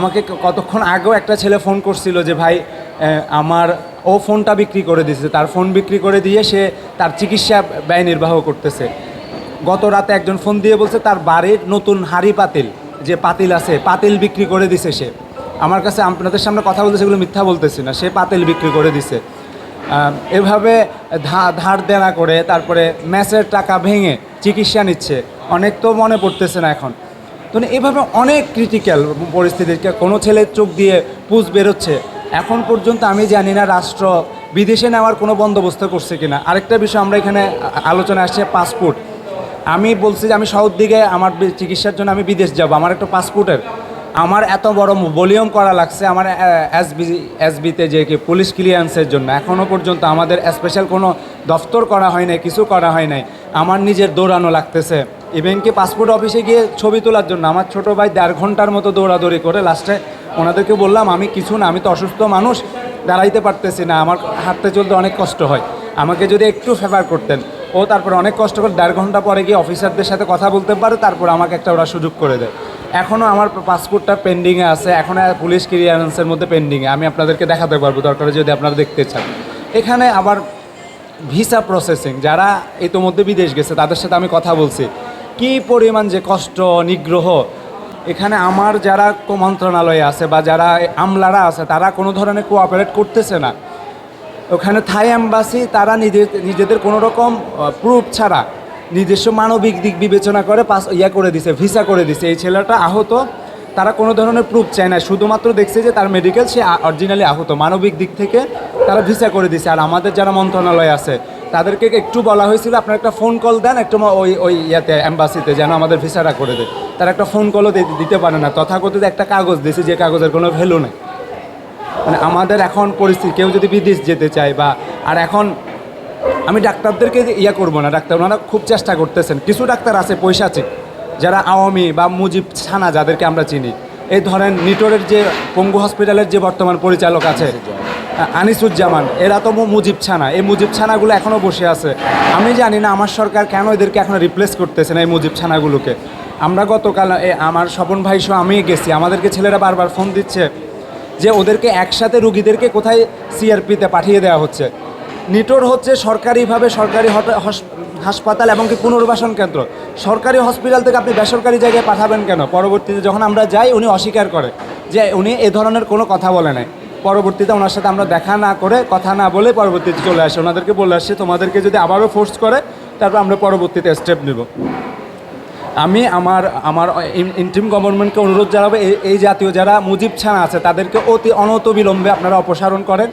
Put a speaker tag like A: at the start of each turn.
A: আমাকে কতক্ষণ আগেও একটা ছেলে ফোন করছিল যে, ভাই আমার, ও ফোনটা বিক্রি করে দিয়েছে তার ফোন বিক্রি করে দিয়ে সে তার চিকিৎসা ব্যয় নির্বাহ করতেছে। গত রাতে একজন ফোন দিয়ে বলছে, তার বাড়ির নতুন হাড়ি পাতিল, যে পাতিল আছে, পাতিল বিক্রি করে দিছে সে। আমার কাছে আপনাদের সামনে কথা বলতে সেগুলো মিথ্যা বলতেছি না, সে পাতিল বিক্রি করে দিছে। এভাবে ধার দেনা করে তারপরে ম্যাচের টাকা ভেঙে চিকিৎসা নিচ্ছে। অনেক তো মনে পড়তেছে না এখন। তো এভাবে অনেক ক্রিটিক্যাল পরিস্থিতি কোনো ছেলের চোখ দিয়ে পুষ বেরোচ্ছে। এখন পর্যন্ত আমি জানি না রাষ্ট্র বিদেশে নেওয়ার কোনো বন্দোবস্ত করছে কিনা। আরেকটা বিষয়, আমরা এখানে আলোচনা আসছে পাসপোর্ট আমি বলছি যে আমি সাউথ দিকে আমার চিকিৎসার জন্য আমি বিদেশ যাব। আমার একটা পাসপোর্টের আমার এত বড় ভলিউম করা লাগছে আমার এসবি এসবিতে যে কি পুলিশ ক্লিয়ারেন্সের জন্য। এখনও পর্যন্ত আমাদের স্পেশাল কোনো দফতর করা হয় নাই, কিছু করা হয় নাই। আমার নিজের দৌড়ানো লাগতেছে। ইভেন কি পাসপোর্ট অফিসে গিয়ে ছবি তোলার জন্য। আমার ছোট ভাই দেড় ঘণ্টার মতো দৌড়াদৌড়ি করে। লাস্টে ওনাদেরকে বললাম, আমি কিছু না, আমি তো অসুস্থ মানুষ, দাঁড়াইতে পারতেছি না। আমার হাঁটতে চলতে অনেক কষ্ট হয়। আমাকে যদি একটু ফেভার করতেন। ও তারপরে অনেক কষ্ট করে দেড় ঘণ্টা পরে গিয়ে অফিসারদের সাথে কথা বলতে পারে, তারপর আমাকে একটা ওরা সুযোগ করে দেয়। এখনও আমার পাসপোর্টটা পেন্ডিংয়ে আছে। এখন পুলিশ ক্লিয়ারেন্সের মধ্যে পেন্ডিংয়ে আমি আপনাদেরকে দেখাতে পারব, দরকার যদি আপনারা দেখতে চান। এখানে আবার ভিসা প্রসেসিং যারা ইতোমধ্যে বিদেশ গেছে, তাদের সাথে আমি কথা বলছি। কি পরিমাণ যে কষ্ট, নিগ্রহ, এখানে আমার যারা মন্ত্রণালয়ে আছে বা যারা আমলারা আছে, তারা কোনো ধরনের কোঅপারেট করতেছে না। ওখানে থাই অ্যাম্বাসি তারা নিজে, নিজেদের কোনো রকম প্রুফ ছাড়া নিজস্ব মানবিক দিক বিবেচনা করে পাস, ইয়া করে দিছে ভিসা করে দিছে। এই ছেলেটা আহত, তারা কোনো ধরনের প্রুফ চায় না। শুধুমাত্র দেখছে যে তার মেডিকেল সে অরিজিনালি আহত। মানবিক দিক থেকে তারা ভিসা করে দিছে। আর আমাদের যারা মন্ত্রণালয় আছে তাদেরকে একটু বলা হয়েছিল, আপনারা একটা ফোন কল দেন, একটু ওই ওই ইয়াতে অ্যাম্বাসিতে যেন আমাদের ভিসাটা করে দেয়। তারা একটা ফোন কলও দিতে পারে না। তথাকথিত একটা কাগজ দিয়েছে, যে কাগজের কোনো ভ্যালু নেই। মানে আমাদের এখন পরিস্থিতি, কেউ যদি বিদেশ যেতে চায় বা, আর এখন আমি ডাক্তারদেরকে ইয়া করব না, ডাক্তার ওনারা খুব চেষ্টা করতেছেন। কিছু ডাক্তার আছে, পয়সা আছে, যারা আওয়ামী বা মুজিব ছানা, যাদেরকে আমরা চিনি। এই ধরেন নিটোরের যে পঙ্গু হসপিটালের যে বর্তমান পরিচালক আছে আনিসুজ্জামান, এরা তো মুজিব ছানা এই মুজিব ছানাগুলো এখনও বসে আছে। আমি জানি না আমার সরকার কেন এদেরকে এখনও রিপ্লেস করতেছে না এই মুজিব ছানাগুলোকে আমরা গতকাল আমার স্বপন ভাই সহ আমি গেছি। আমাদেরকে ছেলেরা বারবার ফোন দিচ্ছে যে ওদেরকে একসাথে রুগীদেরকে কোথায় সিআরপিতে পাঠিয়ে দেওয়া হচ্ছে। নিটোর হচ্ছে সরকারিভাবে সরকারি হাসপাতাল এবং কি পুনর্বাসন কেন্দ্র। সরকারি হসপিটাল থেকে আপনি বেসরকারি জায়গায় পাঠাবেন কেন? পরবর্তীতে যখন আমরা যাই, উনি অস্বীকার করে যে উনি এ ধরনের কোনো কথা বলে নাই। পরবর্তীতে ওনার সাথে আমরা দেখা না করে, কথা না বলে পরবর্তীতে চলে আসে। ওনাদেরকে বলে আসছে তোমাদেরকে যদি আবারও ফোর্স করে, তারপর আমরা পরবর্তীতে স্টেপ নেব। আমি আমার আমার ইন্টিম গভর্নমেন্টকে অনুরোধ জানাব এই জাতীয় যারা মুজিব ছানা আছে, তাদেরকে অতি অনত বিলম্বে আপনারা অপসারণ করেন।